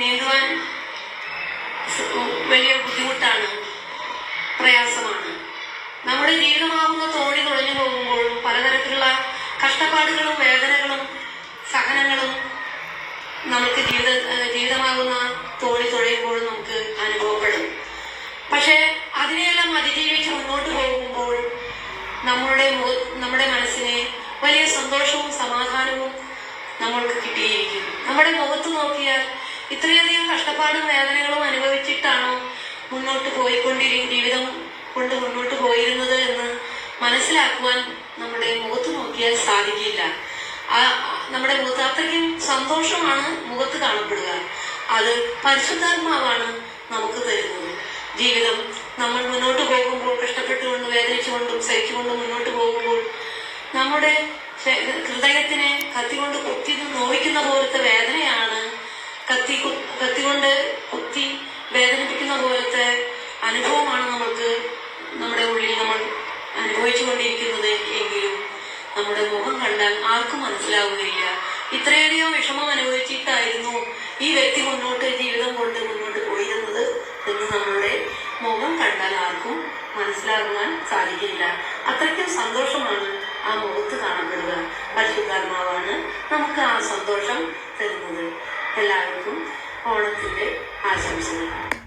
നീന്തുവാൻ വലിയ ബുദ്ധിമുട്ടാണ് പ്രയാസമാണ്. നമ്മുടെ ജീവിതമാകുന്ന തോണി തുഴഞ്ഞു പോകുമ്പോൾ പലതരത്തിലുള്ള കഷ്ടപ്പാടുകളും വേദനകളും സഹനങ്ങളും നമുക്ക് ജീവിത ജീവിതമാകുന്ന തോണി തുഴയുമ്പോൾ നമുക്ക് അനുഭവപ്പെടും. പക്ഷേ അതിനെയെല്ലാം അതിജീവിച്ച് മുന്നോട്ട് പോകുമ്പോൾ നമ്മളുടെ നമ്മുടെ മനസ്സിന് വലിയ സന്തോഷവും സമാധാനവും നമ്മൾക്ക് കിട്ടിയിരിക്കും. നമ്മുടെ മുഖത്ത് നോക്കിയാൽ ഇത്രയധികം കഷ്ടപ്പാടും വേദനകളും അനുഭവിച്ചിട്ടാണോ മുന്നോട്ട് പോയിക്കൊണ്ടിരി ജീവിതം കൊണ്ട് മുന്നോട്ട് പോയിരുന്നത് എന്ന് മനസ്സിലാക്കുവാൻ നമ്മുടെ മുഖത്ത് നോക്കിയാൽ സാധിക്കില്ല. ആ നമ്മുടെ മൂത്താത്തയ്ക്കും സന്തോഷമാണ് മുഖത്ത് കാണപ്പെടുക. അത് പരിശുദ്ധാത്മാവാണ് നമുക്ക് തരുന്നത്. ജീവിതം നമ്മൾ മുന്നോട്ട് പോകുമ്പോൾ കഷ്ടപ്പെട്ടുകൊണ്ട് വേദനിച്ചുകൊണ്ടും സഹിച്ചുകൊണ്ടും മുന്നോട്ട് പോകുമ്പോൾ നമ്മുടെ ഹൃദയത്തിനെ കത്തിക്കൊണ്ട് കുത്തി നോവിക്കുന്ന പോലത്തെ വേദനയാണ് വേദനിപ്പിക്കുന്ന പോലത്തെ അനുഭവമാണ് നമ്മൾക്ക് നമ്മുടെ ഉള്ളിൽ നമ്മൾ അനുഭവിച്ചുകൊണ്ടിരിക്കുന്നത് എങ്കിലും നമ്മുടെ മുഖം കണ്ടാൽ ആർക്കും മനസ്സിലാവുകയില്ല. ഇത്രയധികം വിഷമം അനുഭവിച്ചിട്ടായിരുന്നു ഈ വ്യക്തി മുന്നോട്ട് ജീവിതം കൊണ്ട് മുന്നോട്ട് പോയിരുന്നത് എന്ന് നമ്മളുടെ മുഖം കണ്ടാൽ ആർക്കും മനസ്സിലാകുവാൻ സാധിക്കില്ല. അത്രയ്ക്കും സന്തോഷമാണ് ആ മുഖത്ത് കാണപ്പെടുക. പരിശുദ്ധാത്മാവാണ് നമുക്ക് ആ സന്തോഷം തരുന്നത്. എല്ലാവർക്കും ഓണത്തിന്റെ ആശംസകൾ.